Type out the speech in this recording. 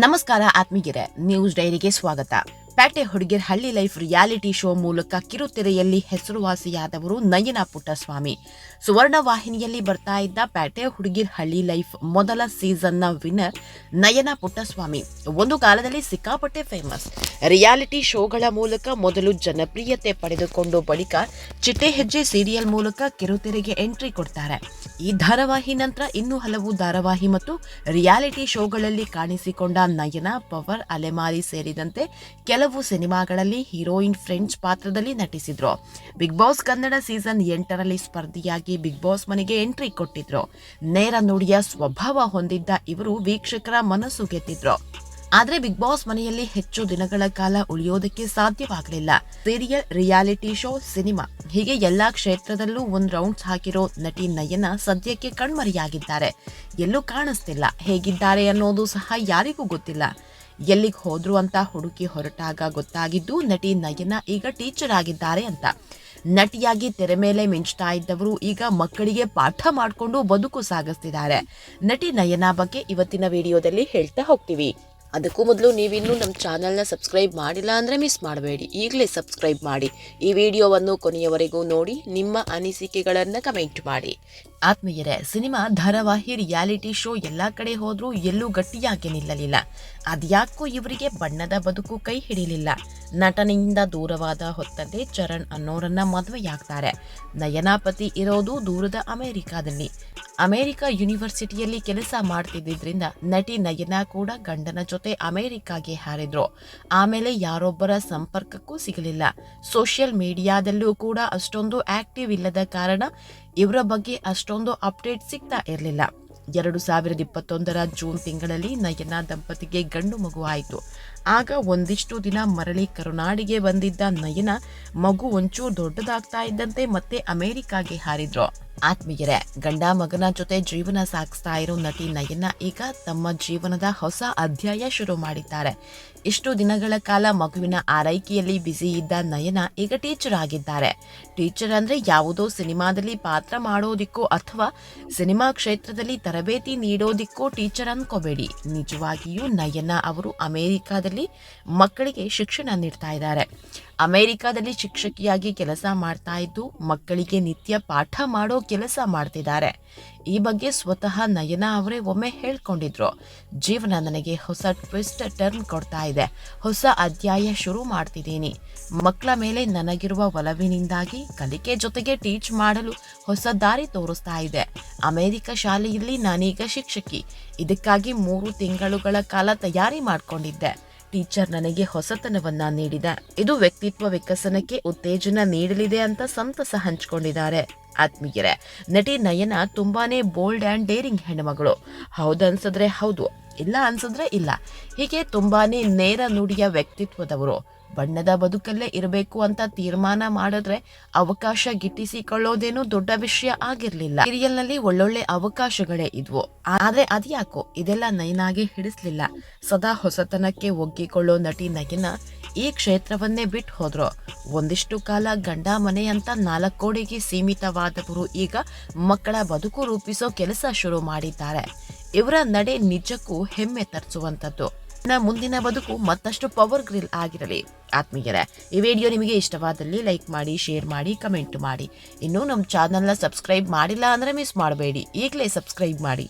ನಮಸ್ಕಾರ ಆತ್ಮೀಗಿರೆ ನ್ಯೂಸ್ ಡೈರಿಗೆ ಸ್ವಾಗತ. ಪ್ಯಾಟೆ ಹುಡುಗಿರ್ ಹಳ್ಳಿ ಲೈಫ್ ರಿಯಾಲಿಟಿ ಶೋ ಮೂಲಕ ಕಿರುತೆರೆಯಲ್ಲಿ ಹೆಸರುವಾಸಿಯಾದವರು ನಯನ ಪುಟ್ಟಸ್ವಾಮಿ. ಸುವರ್ಣ ವಾಹಿನಿಯಲ್ಲಿ ಬರ್ತಾ ಇದ್ದ ಪ್ಯಾಟೆ ಹುಡುಗಿರ್ ಹಳ್ಳಿ ಲೈಫ್ ಮೊದಲ ಸೀಸನ್ನ ವಿನ್ನರ್ ನಯನ ಪುಟ್ಟಸ್ವಾಮಿ. ಒಂದು ಕಾಲದಲ್ಲಿ ಸಿಕ್ಕಾಪಟ್ಟೆ ಫೇಮಸ್ ರಿಯಾಲಿಟಿ ಶೋಗಳ ಮೂಲಕ ಮೊದಲು ಜನಪ್ರಿಯತೆ ಪಡೆದುಕೊಂಡು ಬಳಿಕ ಚಿಟ್ಟೆ ಹೆಜ್ಜೆ ಸೀರಿಯಲ್ ಮೂಲಕ ಕಿರುತೆರೆಗೆ ಎಂಟ್ರಿ ಕೊಡ್ತಾರೆ. ಈ ಧಾರಾವಾಹಿ ನಂತರ ಇನ್ನೂ ಹಲವು ಧಾರಾವಾಹಿ ಮತ್ತು ರಿಯಾಲಿಟಿ ಶೋಗಳಲ್ಲಿ ಕಾಣಿಸಿಕೊಂಡ ನಯನ, ಪವರ್, ಅಲೆಮಾರಿ ಸೇರಿದಂತೆ ಕೆಲವು ಸಿನಿಮಾಗಳಲ್ಲಿ ಹೀರೋಯಿನ್ ಫ್ರೆಂಡ್ಸ್ ಪಾತ್ರದಲ್ಲಿ ನಟಿಸಿದ್ರು. ಬಿಗ್ ಬಾಸ್ ಕನ್ನಡ ಸೀಸನ್ ಎಂಟರಲ್ಲಿ ಸ್ಪರ್ಧಿಯಾಗಿ ಬಿಗ್ ಬಾಸ್ ಮನೆಗೆ ಎಂಟ್ರಿ ಕೊಟ್ಟಿದ್ರು. ನೇರ ನುಡಿಯ ಸ್ವಭಾವ ಹೊಂದಿದ್ದ ಇವರು ವೀಕ್ಷಕರ ಮನಸ್ಸು ಗೆದ್ದಿದ್ರು. ಆದ್ರೆ ಬಿಗ್ ಬಾಸ್ ಮನೆಯಲ್ಲಿ ಹೆಚ್ಚು ದಿನಗಳ ಕಾಲ ಉಳಿಯೋದಕ್ಕೆ ಸಾಧ್ಯವಾಗಲಿಲ್ಲ. Serial, reality show, cinema. ಹೀಗೆ ಎಲ್ಲಾ ಕ್ಷೇತ್ರದಲ್ಲೂ ಒಂದ್ ರೌಂಡ್ಸ್ ಹಾಕಿರೋ ನಟಿ ನಯನ ಸದ್ಯಕ್ಕೆ ಕಣ್ಮರೆಯಾಗಿದ್ದಾರೆ. ಎಲ್ಲೂ ಕಾಣಿಸ್ತಿಲ್ಲ. ಹೇಗಿದ್ದಾರೆ ಅನ್ನೋದು ಸಹ ಯಾರಿಗೂ ಗೊತ್ತಿಲ್ಲ. ಎಲ್ಲಿಗೆ ಹೋದ್ರು ಅಂತ ಹುಡುಕಿ ಹೊರಟಾಗ ಗೊತ್ತಾಗಿದ್ದು ನಟಿ ನಯನ ಈಗ ಟೀಚರ್ ಆಗಿದ್ದಾರೆ ಅಂತ. ನಟಿಯಾಗಿ ತೆರೆ ಮೇಲೆ ಮಿಂಚ್ತಾ ಇದ್ದವರು ಈಗ ಮಕ್ಕಳಿಗೆ ಪಾಠ ಮಾಡಿಕೊಂಡು ಬದುಕು ಸಾಗಿಸ್ತಿದ್ದಾರೆ. ನಟಿ ನಯನ ಬಗ್ಗೆ ಇವತ್ತಿನ ವಿಡಿಯೋದಲ್ಲಿ ಹೇಳ್ತಾ ಹೋಗ್ತೀವಿ. ಅದಕ್ಕೂ ಮೊದಲು ನೀವಿನ್ನೂ ನಮ್ಮ ಚಾನಲ್ನ ಸಬ್ಸ್ಕ್ರೈಬ್ ಮಾಡಿಲ್ಲ ಅಂದರೆ ಮಿಸ್ ಮಾಡಬೇಡಿ. ಈಗಲೇ ಸಬ್ಸ್ಕ್ರೈಬ್ ಮಾಡಿ. ಈ ವಿಡಿಯೋವನ್ನು ಕೊನೆಯವರೆಗೂ ನೋಡಿ, ನಿಮ್ಮ ಅನಿಸಿಕೆಗಳನ್ನು ಕಮೆಂಟ್ ಮಾಡಿ. ಆತ್ಮೀಯರೇ, ಸಿನಿಮಾ ಧಾರಾವಾಹಿ ರಿಯಾಲಿಟಿ ಶೋ ಎಲ್ಲ ಕಡೆ ಹೋದರೂ ಎಲ್ಲೂ ಗಟ್ಟಿಯಾಗಿ ನಿಲ್ಲಲಿಲ್ಲ. ಅದ್ಯಾಕೋ ಇವರಿಗೆ ಬಣ್ಣದ ಬದುಕು ಕೈ ಹಿಡಿಲಿಲ್ಲ. ನಟನೆಯಿಂದ ದೂರವಾದ ಹೊತ್ತಲ್ಲೇ ಚರಣ್ ಅನ್ನೋರನ್ನ ಮದುವೆಯಾಗ್ತಾರೆ. ನಯನಾಪತಿ ಇರೋದು ದೂರದ ಅಮೆರಿಕಾದಲ್ಲಿ. ಅಮೆರಿಕ ಯೂನಿವರ್ಸಿಟಿಯಲ್ಲಿ ಕೆಲಸ ಮಾಡ್ತಿದ್ದರಿಂದ ನಟಿ ನಯನ ಕೂಡ ಗಂಡನ ಜೊತೆ ಅಮೆರಿಕಾಗೆ ಹಾರಿದ್ರು. ಆಮೇಲೆ ಯಾರೊಬ್ಬರ ಸಂಪರ್ಕಕ್ಕೂ ಸಿಗಲಿಲ್ಲ. ಸೋಷಿಯಲ್ ಮೀಡಿಯಾದಲ್ಲೂ ಕೂಡ ಅಷ್ಟೊಂದು ಆಕ್ಟಿವ್ ಇಲ್ಲದ ಕಾರಣ ಇವರ ಬಗ್ಗೆ ಅಷ್ಟೊಂದು ಅಪ್ಡೇಟ್ ಸಿಗ್ತಾ ಇರಲಿಲ್ಲ. ಎರಡು ಸಾವಿರದ ಇಪ್ಪತ್ತೊಂದರ ಜೂನ್ ತಿಂಗಳಲ್ಲಿ ನಯನ ದಂಪತಿಗೆ ಗಂಡು ಮಗು ಆಯಿತು. ಆಗ ಒಂದಿಷ್ಟು ದಿನ ಮರಳಿ ಕರುನಾಡಿಗೆ ಬಂದಿದ್ದ ನಯನ ಮಗು ಒಂಚೂರು ದೊಡ್ಡದಾಗ್ತಾ ಇದ್ದಂತೆ ಮತ್ತೆ ಅಮೆರಿಕಾಗೆ ಹಾರಿದ್ರು. ಆತ್ಮೀಯರೇ, ಗಂಡ ಮಗನ ಜೊತೆ ಜೀವನ ಸಾಗಿಸ್ತಾ ಇರೋ ನಟಿ ನಯನ ಈಗ ತಮ್ಮ ಜೀವನದ ಹೊಸ ಅಧ್ಯಾಯ ಶುರು ಮಾಡಿದ್ದಾರೆ. ಇಷ್ಟು ದಿನಗಳ ಕಾಲ ಮಗುವಿನ ಆರೈಕೆಯಲ್ಲಿ ಬ್ಯುಸಿ ಇದ್ದ ನಯನ ಈಗ ಟೀಚರ್ ಆಗಿದ್ದಾರೆ. ಟೀಚರ್ ಅಂದ್ರೆ ಯಾವುದೋ ಸಿನಿಮಾದಲ್ಲಿ ಪಾತ್ರ ಮಾಡೋದಿಕ್ಕೋ ಅಥವಾ ಸಿನಿಮಾ ಕ್ಷೇತ್ರದಲ್ಲಿ ತರಬೇತಿ ನೀಡೋದಿಕ್ಕೋ ಟೀಚರ್ ಅನ್ಕೋಬೇಡಿ. ನಿಜವಾಗಿಯೂ ನಯನ ಅವರು ಅಮೆರಿಕಾದಲ್ಲಿ ಮಕ್ಕಳಿಗೆ ಶಿಕ್ಷಣ ನೀಡ್ತಾ ಇದ್ದಾರೆ. ಅಮೆರಿಕಾದಲ್ಲಿ ಶಿಕ್ಷಕಿಯಾಗಿ ಕೆಲಸ ಮಾಡ್ತಾ ಇದ್ದು, ಮಕ್ಕಳಿಗೆ ನಿತ್ಯ ಪಾಠ ಮಾಡೋ ಕೆಲಸ ಮಾಡ್ತಿದ್ದಾರೆ. ಈ ಬಗ್ಗೆ ಸ್ವತಃ ನಯನ ಅವರೇ ಒಮ್ಮೆ ಹೇಳ್ಕೊಂಡಿದ್ರು. ಜೀವನ ನನಗೆ ಹೊಸ ಟ್ವಿಸ್ಟ್ ಟರ್ನ್ ಕೊಡ್ತಾ ಇದೆ. ಹೊಸ ಅಧ್ಯಾಯ ಶುರು ಮಾಡ್ತಿದ್ದೀನಿ. ಮಕ್ಕಳ ಮೇಲೆ ನನಗಿರುವ ಒಲವಿನಿಂದಾಗಿ ಕಲಿಕೆ ಜೊತೆಗೆ ಟೀಚ್ ಮಾಡಲು ಹೊಸ ದಾರಿ ತೋರಿಸ್ತಾ ಇದೆ. ಅಮೆರಿಕ ಶಾಲೆಯಲ್ಲಿ ನಾನೀಗ ಶಿಕ್ಷಕಿ. ಇದಕ್ಕಾಗಿ ಮೂರು ತಿಂಗಳುಗಳ ಕಾಲ ತಯಾರಿ ಮಾಡ್ಕೊಂಡಿದ್ದೆ. ಟೀಚರ್ ನನಗೆ ಹೊಸತನವನ್ನ ನೀಡಿದೆ. ಇದು ವ್ಯಕ್ತಿತ್ವ ವಿಕಸನಕ್ಕೆ ಉತ್ತೇಜನ ನೀಡಲಿದೆ ಅಂತ ಸಂತಸ ಹಂಚಿಕೊಂಡಿದ್ದಾರೆ. ಆತ್ಮೀಯರೇ, ನಟಿ ನಯನ ತುಂಬಾನೇ ಬೋಲ್ಡ್ ಆ್ಯಂಡ್ ಡೇರಿಂಗ್ ಹೆಣ್ಣುಮಗಳು. ಹೌದನ್ಸಿದ್ರೆ ಹೌದು, ಇಲ್ಲ ಅನ್ಸಿದ್ರೆ ಇಲ್ಲ. ಹೀಗೆ ತುಂಬಾನೇ ನೇರ ನುಡಿಯ ವ್ಯಕ್ತಿತ್ವದವರು. ಬಣ್ಣದ ಬದುಕಲ್ಲೇ ಇರಬೇಕು ಅಂತ ತೀರ್ಮಾನ ಮಾಡಿದ್ರೆ ಅವಕಾಶ ಗಿಟ್ಟಿಸಿಕೊಳ್ಳೋದೇನು ದೊಡ್ಡ ವಿಷಯ ಆಗಿರ್ಲಿಲ್ಲ. ಸೀರಿಯಲ್ನಲ್ಲಿ ಒಳ್ಳೊಳ್ಳೆ ಅವಕಾಶಗಳೇ ಇದ್ವು. ಆದ್ರೆ ಅದ್ಯಾಕೋ? ಇದೆಲ್ಲ ನಯನಾಗೆ ಹಿಡಿಸ್ಲಿಲ್ಲ. ಸದಾ ಹೊಸತನಕ್ಕೆ ಒಗ್ಗಿಕೊಳ್ಳೋ ನಟಿ ನಗಿನ ಈ ಕ್ಷೇತ್ರವನ್ನೇ ಬಿಟ್ಟು ಹೋದ್ರು. ಒಂದಿಷ್ಟು ಕಾಲ ಗಂಡ ಮನೆ ಅಂತ ನಾಲ್ಕೋಡಿಗೆ ಸೀಮಿತವಾದವರು ಈಗ ಮಕ್ಕಳ ಬದುಕು ರೂಪಿಸೋ ಕೆಲಸ ಶುರು ಮಾಡಿದ್ದಾರೆ. ಇವರ ನಡೆ ನಿಜಕ್ಕೂ ಹೆಮ್ಮೆ ತರಿಸುವಂಥದ್ದು. ನ ಮುಂದಿನ ಬದುಕು ಮತ್ತಷ್ಟು ಪವರ್ ಗ್ರಿಲ್ ಆಗಿರಲಿ. ಆತ್ಮೀಯರೇ, ಈ ವಿಡಿಯೋ ನಿಮಗೆ ಇಷ್ಟವಾದಲ್ಲಿ ಲೈಕ್ ಮಾಡಿ, ಶೇರ್ ಮಾಡಿ, ಕಮೆಂಟ್ ಮಾಡಿ. ಇನ್ನೂ ನಮ್ಮ ಚಾನಲ್ನ ಸಬ್ಸ್ಕ್ರೈಬ್ ಮಾಡಿಲ್ಲ ಅಂದರೆ ಮಿಸ್ ಮಾಡಬೇಡಿ. ಈಗಲೇ ಸಬ್ಸ್ಕ್ರೈಬ್ ಮಾಡಿ.